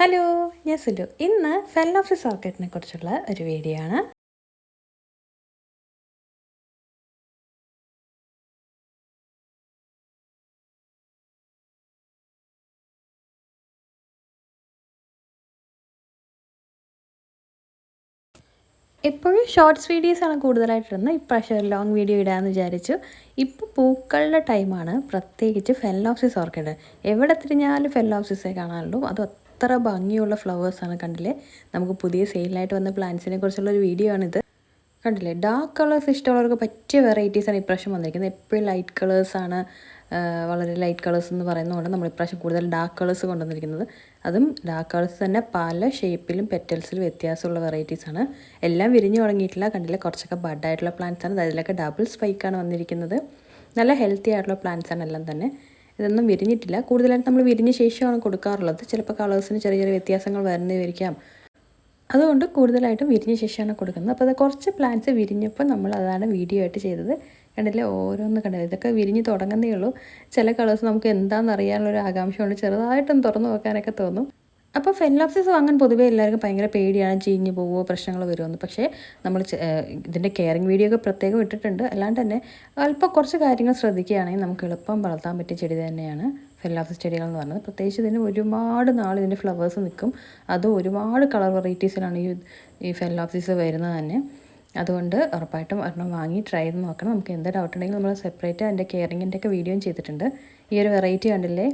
Hello ഞാൻ സുലു ഇന്ന് fell of കുറിച്ചുള്ള ഒരു വീഡിയോ ആണ്. എപ്പോഴും ഷോർട്സ് വീഡിയോസാണ് കൂടുതലായിട്ടിരുന്നത്. ഇപ്രാവശ്യം ഒരു ലോങ് വീഡിയോ ഇടാമെന്ന് വിചാരിച്ചു. ഇപ്പോൾ പൂക്കളുടെ ടൈമാണ് പ്രത്യേകിച്ച് ഫെല്ലോപ്സിസ് ഓർക്കിഡ് എവിടെ തിരിഞ്ഞാലും ഫെല്ലോപ്സിസേ കാണാനുള്ളൂ. അത് അത്ര ഭംഗിയുള്ള ഫ്ലവേഴ്സാണ് കണ്ടില്ലേ? നമുക്ക് പുതിയ സെയിലായിട്ട് വന്ന പ്ലാന്റ്സിനെ കുറിച്ചുള്ള ഒരു വീഡിയോ ആണിത്. കണ്ടില്ലേ? ഡാർക്ക് കളേഴ്സ് ഇഷ്ടമുള്ളവർക്ക് പറ്റിയ വെറൈറ്റീസാണ് ഇപ്രാവശ്യം വന്നിരിക്കുന്നത്. എപ്പോഴും ലൈറ്റ് കളേഴ്സാണ് വളരെ ലൈറ്റ് കളേഴ്സ് എന്ന് പറയുന്നതുകൊണ്ട് നമ്മൾ ഇപ്രാവശ്യം കൂടുതൽ ഡാർക്ക് കളേഴ്സ് കൊണ്ടുവന്നിരിക്കുന്നത്. അതും ഡാർക്ക് കളേഴ്സ് തന്നെ പല ഷേപ്പിലും പെറ്റൽസിലും വ്യത്യാസമുള്ള വെറൈറ്റീസാണ് എല്ലാം വിരിഞ്ഞു തുടങ്ങിയിട്ടില്ല. കണ്ടില്ലേ? കുറച്ചൊക്കെ ബഡായിട്ടുള്ള പ്ലാന്റ്സ് ആണ്. അതിലൊക്കെ ഡബിൾ സ്പൈക്കാണ് വന്നിരിക്കുന്നത്. നല്ല ഹെൽത്തി ആയിട്ടുള്ള പ്ലാന്റ്സാണ് എല്ലാം തന്നെ. ഇതൊന്നും വിരിഞ്ഞിട്ടില്ല. കൂടുതലായിട്ട് നമ്മൾ വിരിഞ്ഞ ശേഷമാണ് കൊടുക്കാറുള്ളത്. ചിലപ്പോൾ കളേഴ്സിന് ചെറിയ ചെറിയ വ്യത്യാസങ്ങൾ വരുന്നതായിരിക്കാം. അതുകൊണ്ട് കൂടുതലായിട്ടും വിരിഞ്ഞ ശേഷമാണ് കൊടുക്കുന്നത്. അപ്പോൾ അത് കുറച്ച് പ്ലാന്റ്സ് വിരിഞ്ഞപ്പോൾ നമ്മൾ അതാണ് വീഡിയോ ആയിട്ട് ചെയ്തത്. കണ്ടില്ലേ? ഓരോന്ന് കണ്ടില്ല? ഇതൊക്കെ വിരിഞ്ഞ് തുടങ്ങുന്നേ ഉള്ളൂ. ചില കളേഴ്സ് നമുക്ക് എന്താണെന്ന് അറിയാനുള്ളൊരു ആകാംക്ഷ ചെറുതായിട്ടൊന്ന് തുറന്നു നോക്കാനൊക്കെ തോന്നും. അപ്പോൾ ഫെൻലോപ്സിസ് വാങ്ങാൻ പൊതുവേ എല്ലാവർക്കും ഭയങ്കര പേടിയാണ് ചീഞ്ഞ് പോവുമോ പ്രശ്നങ്ങൾ വരുമെന്ന് പക്ഷേ നമ്മൾ ഇതിന്റെ കെയറിങ് വീഡിയോ ഒക്കെ പ്രത്യേകം ഇട്ടിട്ടുണ്ട്. അല്ലാണ്ട് തന്നെ അല്പം കുറച്ച് കാര്യങ്ങൾ ശ്രദ്ധിക്കുകയാണെങ്കിൽ നമുക്ക് എളുപ്പം വളർത്താൻ പറ്റിയ ചെടി തന്നെയാണ് ഫെല്ലാഫിസ് ചെടികൾ എന്ന് പറയുന്നത്. പ്രത്യേകിച്ച് ഇതിന് ഒരുപാട് നാൾ ഇതിന്റെ ഫ്ലവേഴ്സ് നിൽക്കും. അത് ഒരുപാട് കളർ വെറൈറ്റീസിലാണ് ഈ ഈ ഫെല്ലാഫിസ് വരുന്നത് തന്നെ. അതുകൊണ്ട് ഉറപ്പായിട്ടും ഒരെണ്ണം വാങ്ങി ട്രൈ ചെയ്ത് നോക്കണം. നമുക്ക് എന്ത് ഡൗട്ട് ഉണ്ടെങ്കിലും നമ്മൾ സെപ്പറേറ്റ് അതിന്റെ കെയറിങ്ങിന്റെ ഒക്കെ വീഡിയോയും ചെയ്തിട്ടുണ്ട്. ഈ ഒരു വെറൈറ്റി കണ്ടില്ലേ?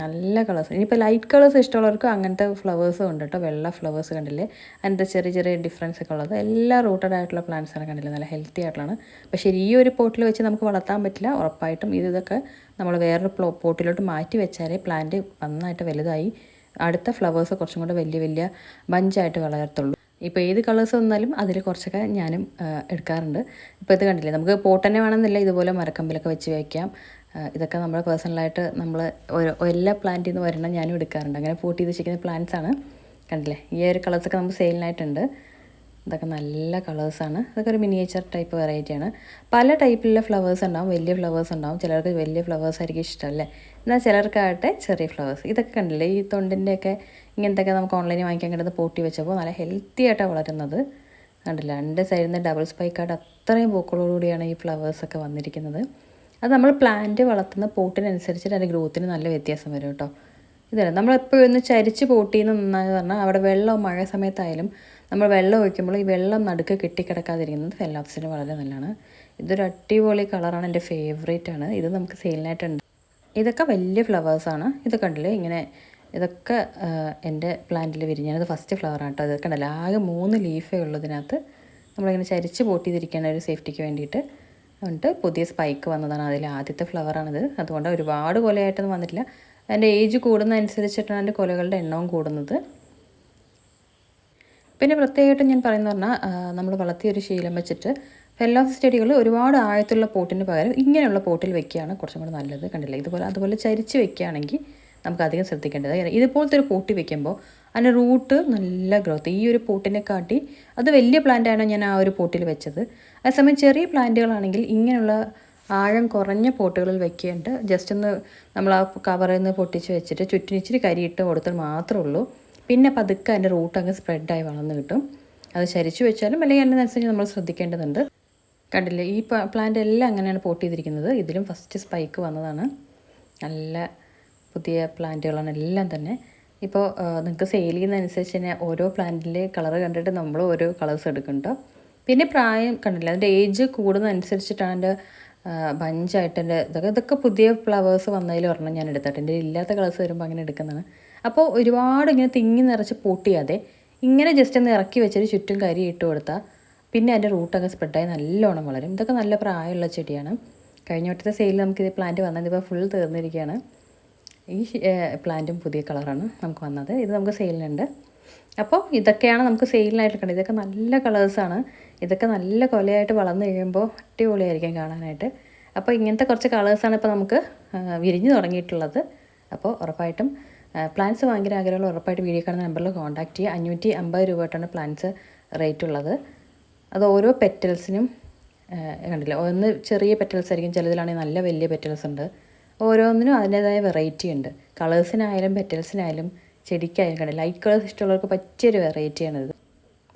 നല്ല കളേഴ്സ് ഇനിയിപ്പോൾ ലൈറ്റ് കളേഴ്സ് ഇഷ്ടമുള്ളവർക്ക് അങ്ങനത്തെ ഫ്ലവേഴ്സും ഉണ്ട് കേട്ടോ. വെള്ള ഫ്ലവേഴ്സ് കണ്ടില്ലേ? അതിന്റെ ചെറിയ ചെറിയ ഡിഫറൻസ് ഒക്കെ ഉള്ളത്. എല്ലാ റൂട്ടഡ് ആയിട്ടുള്ള പ്ലാന്റ്സാണ് കണ്ടില്ലേ? നല്ല ഹെൽത്തി ആയിട്ടുള്ളതാണ്. പക്ഷേ ഈ ഒരു പോട്ടിൽ വെച്ച് നമുക്ക് വളർത്താൻ പറ്റില്ല. ഉറപ്പായിട്ടും ഇത് ഇതൊക്കെ നമ്മൾ വേറൊരു പോട്ടിലോട്ട് മാറ്റി വെച്ചാലേ പ്ലാന്റ് നന്നായിട്ട് വലുതായി അടുത്ത ഫ്ലവേഴ്സ് കുറച്ചും കൂടെ വലിയ വലിയ ബഞ്ചായിട്ട് വളരത്തുള്ളൂ. ഇപ്പോൾ ഏത് കളേഴ്സ് വന്നാലും അതിൽ കുറച്ചൊക്കെ ഞാനും എടുക്കാറുണ്ട്. ഇപ്പോൾ ഇത് കണ്ടില്ലേ? നമുക്ക് പോട്ട് തന്നെ വേണമെന്നില്ല. ഇതുപോലെ മരക്കമ്പിലൊക്കെ വെച്ച് വയ്ക്കാം ഇതൊക്കെ നമ്മൾ പേഴ്സണലായിട്ട് നമ്മൾ എല്ലാ പ്ലാന്റിൽ നിന്ന് വരണം ഞാനും എടുക്കാറുണ്ട്. അങ്ങനെ പോട്ട് വെച്ചിരിക്കുന്ന പ്ലാന്റ്സ് ആണ്. കണ്ടില്ലേ? ഈ ഒരു കളേഴ്സൊക്കെ നമുക്ക് സെയിലിനായിട്ടുണ്ട് ഇതൊക്കെ നല്ല കളേഴ്സാണ് ഇതൊക്കെ ഒരു മിനിയേച്ചർ ടൈപ്പ് വെറൈറ്റിയാണ് പല ടൈപ്പിലുള്ള ഫ്ലവേഴ്സ് ഉണ്ടാവും. വലിയ ഫ്ലവേഴ്സ് ഉണ്ടാവും. ചിലർക്ക് വലിയ ഫ്ലവേഴ്സ് ആയിരിക്കും ഇഷ്ടമല്ലേ എന്നാൽ ചിലർക്കാകട്ടെ ചെറിയ ഫ്ലവേഴ്സ് ഇതൊക്കെ കണ്ടില്ലേ? ഈ തൊണ്ടിന്റെയൊക്കെ ഇങ്ങനത്തെയൊക്കെ നമുക്ക് ഓൺലൈനിൽ വാങ്ങിക്കാൻ കിട്ടുന്നത് പൂട്ടി വെച്ചപ്പോൾ നല്ല ഹെൽത്തി ആയിട്ടാണ് വളരുന്നത്. കണ്ടില്ല? രണ്ട് സൈഡിൽ നിന്ന് ഡബിൾ സ്പൈക്കായിട്ട് അത്രയും പൂക്കളോടുകൂടിയാണ് ഈ ഫ്ലവേഴ്സൊക്കെ വന്നിരിക്കുന്നത്. അത് നമ്മൾ പ്ലാന്റ് വളർത്തുന്ന പോട്ടിനനുസരിച്ചിട്ട് അതിന്റെ ഗ്രോത്തിന് നല്ല വ്യത്യാസം വരും കേട്ടോ. ഇതല്ല നമ്മളെപ്പോഴും ഒന്ന് ചരിച്ച് പോട്ടിന്ന് നന്നായി പറഞ്ഞാൽ അവിടെ വെള്ളം മഴ സമയത്തായാലും നമ്മൾ വെള്ളം ഒഴിക്കുമ്പോൾ ഈ വെള്ളം നടുക്ക് കെട്ടിക്കിടക്കാതിരിക്കുന്നത് ഫെല്ലാപ്സിന് വളരെ നല്ലതാണ്. ഇതൊരു അടിപൊളി കളറാണ് എന്റെ ഫേവറേറ്റ് ആണ്. ഇത് നമുക്ക് സെയിലിനായിട്ടുണ്ട് ഇതൊക്കെ വലിയ ഫ്ലവേഴ്സാണ് ഇത് കണ്ടില്ലേ ഇങ്ങനെ ഇതൊക്കെ എന്റെ പ്ലാന്റിൽ വിരിഞ്ഞത് ഫസ്റ്റ് ഫ്ലവറാണ് കേട്ടോ. ഇതൊക്കെ ഉണ്ടല്ലോ ആകെ മൂന്ന് ലീഫേ ഉള്ളതിനകത്ത് നമ്മളിങ്ങനെ ചരിച്ച് പോട്ടി ചെയ്തിരിക്കുകയാണ് ഒരു സേഫ്റ്റിക്ക് വേണ്ടിയിട്ട്. എന്നിട്ട് പുതിയ സ്പൈക്ക് വന്നതാണ്. അതിൽ ആദ്യത്തെ ഫ്ലവറാണിത് അതുകൊണ്ട് ഒരുപാട് കൊലയായിട്ടൊന്നും വന്നിട്ടില്ല. അതിന്റെ ഏജ് കൂടുന്നതനുസരിച്ചിട്ടാണ് അതിന്റെ കൊലകളുടെ എണ്ണവും കൂടുന്നത്. പിന്നെ പ്രത്യേകമായിട്ടും ഞാൻ പറയുന്നത് പറഞ്ഞാൽ നമ്മൾ വളർത്തിയൊരു ശീലം വെച്ചിട്ട് ഫെല്ലോസ് ചെടികൾ ഒരുപാട് ആഴത്തുള്ള പോട്ടിന് പകരം ഇങ്ങനെയുള്ള പോട്ടിൽ വെക്കുകയാണ് കുറച്ചും കൂടെ നല്ലത്. കണ്ടില്ല? ഇതുപോലെ അതുപോലെ ചരിച്ച് വെക്കുകയാണെങ്കിൽ നമുക്ക് അധികം ശ്രദ്ധിക്കേണ്ടത്. ഇതുപോലത്തെ ഒരു പോട്ടി വെക്കുമ്പോൾ അതിന്റെ റൂട്ട് നല്ല ഗ്രോത്ത്. ഈ ഒരു പോട്ടിനെ കാട്ടി അത് വലിയ പ്ലാന്റാണ് ഞാൻ ആ ഒരു പോട്ടിൽ വെച്ചത്. അതേസമയം ചെറിയ പ്ലാന്റുകളാണെങ്കിൽ ഇങ്ങനെയുള്ള ആഴം കുറഞ്ഞ പോട്ടുകളിൽ വെക്കേണ്ട. ജസ്റ്റ് ഒന്ന് നമ്മൾ ആ കവറിൽ നിന്ന് പൊട്ടിച്ച് വെച്ചിട്ട് ചുറ്റും ഇച്ചിരി കരിയിട്ട് കൊടുത്താൽ മാത്രമേ ഉള്ളൂ. പിന്നെ പതുക്കെ അതിന്റെ റൂട്ട് അങ്ങ് സ്പ്രെഡായി വളർന്ന് കിട്ടും. അത് ശരിച്ചു വെച്ചാലും അല്ലെങ്കിൽ അതിനനുസരിച്ച് നമ്മൾ ശ്രദ്ധിക്കേണ്ടതുണ്ട്. കണ്ടില്ലേ ഈ പ്ലാന്റ് എല്ലാം അങ്ങനെയാണ് പോട്ട് ചെയ്തിരിക്കുന്നത്. ഇതിലും ഫസ്റ്റ് സ്പൈക്ക് വന്നതാണ്. നല്ല പുതിയ പ്ലാന്റുകളാണ് എല്ലാം തന്നെ. ഇപ്പോൾ നിങ്ങൾക്ക് സെയിൽ ചെയ്യുന്നതനുസരിച്ച് തന്നെ ഓരോ പ്ലാന്റിന്റെ കളർ കണ്ടിട്ട് നമ്മൾ ഓരോ കളേഴ്സ് എടുക്കുന്നുണ്ടോ പിന്നെ പ്രായം കണ്ടില്ല അതിന്റെ ഏജ് കൂടുന്നതനുസരിച്ചിട്ടാണ് എന്റെ ബഞ്ചായിട്ട് എന്റെ ഇതൊക്കെ ഇതൊക്കെ പുതിയ ഫ്ലവേഴ്സ് വന്നതിൽ ഒരെണ്ണം ഞാൻ എടുത്തിട്ട് എന്റെ ഇല്ലാത്ത കളേഴ്സ് വരുമ്പോൾ അങ്ങനെ എടുക്കുന്നതാണ്. അപ്പോൾ ഒരുപാട് ഇങ്ങനെ തിങ്ങി നിറച്ച് പൂട്ടിയാതെ ഇങ്ങനെ ജസ്റ്റ് ഒന്ന് ഇറക്കി വെച്ചിട്ട് ചുറ്റും കരി ഇട്ട് കൊടുത്താൽ പിന്നെ അതിന്റെ റൂട്ടൊക്കെ സ്പ്രെഡായി നല്ലോണം വളരും. ഇതൊക്കെ നല്ല പ്രായമുള്ള ചെടിയാണ്. കഴിഞ്ഞ വട്ടത്തെ സെയിൽ നമുക്കിത് പ്ലാന്റ് വന്നത് ഇപ്പോൾ ഫുൾ തീർന്നിരിക്കുകയാണ് ഈ പ്ലാന്റും പുതിയ കളറാണ് നമുക്ക് വന്നത്. ഇത് നമുക്ക് സെയിലിനുണ്ട്. അപ്പോൾ ഇതൊക്കെയാണ് നമുക്ക് സെയിലിനായിട്ട് കണ്ടത്. ഇതൊക്കെ നല്ല കളേഴ്സാണ് ഇതൊക്കെ നല്ല കൊലയായിട്ട് വളർന്നു കഴിയുമ്പോൾ അടിപൊളിയായിരിക്കും കാണാനായിട്ട്. അപ്പോൾ ഇങ്ങനത്തെ കുറച്ച് കളേഴ്സാണ് ഇപ്പോൾ നമുക്ക് വിരിഞ്ഞു തുടങ്ങിയിട്ടുള്ളത്. അപ്പോൾ ഉറപ്പായിട്ടും പ്ലാൻസ് ഭയങ്കര ആഗ്രഹമുള്ള ഉറപ്പായിട്ട് വീഡിയോ കാണുന്ന നമ്പറിൽ കോൺടാക്ട് ചെയ്യുക. അഞ്ഞൂറ്റി അമ്പത് രൂപ തൊട്ടാണ് പ്ലാൻസ് റേറ്റ് ഉള്ളത്. അത് ഓരോ പെറ്റൽസിനും കണ്ടില്ല? ഒന്ന് ചെറിയ പെറ്റൽസ് ആയിരിക്കും ചിലതിലാണെങ്കിൽ നല്ല വലിയ പെറ്റൽസ് ഉണ്ട്. ഓരോന്നിനും അതിന്റേതായ വെറൈറ്റി ഉണ്ട്. കളേഴ്സിനായാലും പെറ്റൽസിനായാലും ചെടിക്കായാലും കണ്ടില്ല? ലൈറ്റ് കളേഴ്സ് ഇഷ്ടമുള്ളവർക്ക് പറ്റിയൊരു വെറൈറ്റിയാണിത്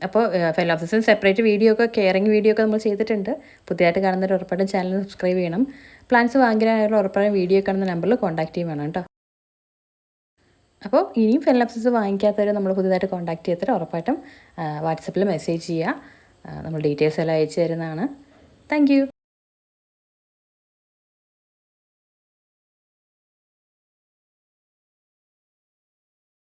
അപ്പോൾ ഫെലോപ്സിസിന് സെപ്പറേറ്റ് വീഡിയോ ഒക്കെ കെയറിങ് വീഡിയോ ഒക്കെ നമ്മൾ ചെയ്തിട്ടുണ്ട്. പുതിയതായിട്ട് കാണുന്നവർ ഉറപ്പായിട്ടും ചാനൽ സബ്സ്ക്രൈബ് ചെയ്യണം. പ്ലാൻസ് വാങ്ങിക്കാനായാലും ഉറപ്പായും വീഡിയോ കാണുന്ന നമ്പറിൽ കോൺടാക്ട് ചെയ്യും വേണം കേട്ടോ. അപ്പോൾ ഇനിയും ഫെലോസിസ് വാങ്ങിക്കാത്തവർ നമ്മൾ പുതിയതായിട്ട് കോൺടാക്ട് ചെയ്യാത്തവർ ഉറപ്പായിട്ടും വാട്സപ്പിൽ മെസ്സേജ് ചെയ്യുക. നമ്മൾ ഡീറ്റെയിൽസ് എല്ലാം അയച്ചു തരുന്നതാണ്. താങ്ക്